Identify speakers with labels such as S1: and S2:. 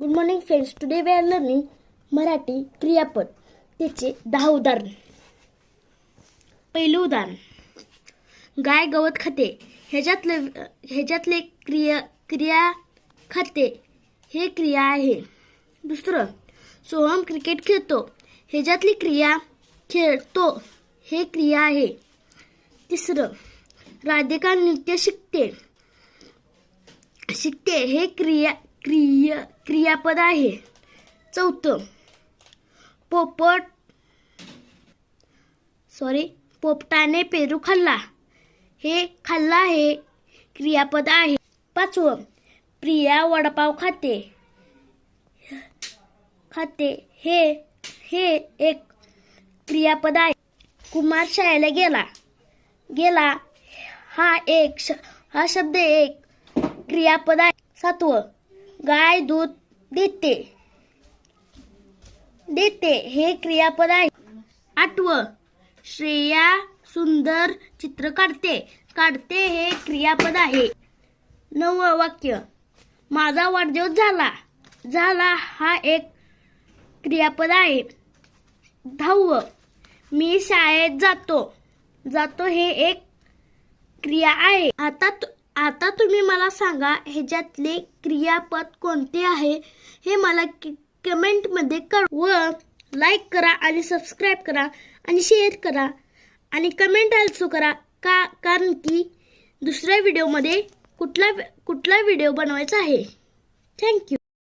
S1: Good morning friends today we are learning Marathi क्रियापद त्याचे दहा उदाहरण पहिलं उदाहरण गाय गवत खाते ह्याच्यातले ह्याच्यातले क्रिया क्रिया खाते हे क्रिया आहे दुसरं सोहम क्रिकेट खेळतो ह्याच्यातली क्रिया खेळतो हे क्रिया आहे तिसरं राधिका नृत्य शिकते शिकते हे क्रिया क्रिया क्रियापद आहे. चौथं पोपट सॉरी पोपटाने पेरू खाल्ला. हे खाल्ला हे क्रियापद आहे. पाचवं प्रिया वडापाव खाते. खाते. हे हे एक क्रियापद आहे. कुमार शाळेला गेला. गेला हा एक श हा शब्द एक क्रियापद आहे. सातवं गाय दूध देते. देते हे क्रियापद आहे. आठवं. श्रेया सुंदर चित्र काढते. काढते हे क्रियापद आहे. नववं वाक्य. माझा वाढदिवस झाला. झाला हा एक क्रियापद आहे. दहावं मी शाळेत जातो. जातो हे एक क्रिया आहे. आता आता तुम्ही मला सांगा ह्याच्यातले क्रियापद कोणते आहे हे मला कमेंटमध्ये कळ व लाईक करा आणि सबस्क्राईब करा आणि शेअर करा आणि कमेंट ऑल्सो करा का कारण की दुसऱ्या व्हिडिओमध्ये कुठला कुठला व्हिडिओ बनवायचा आहे. थँक्यू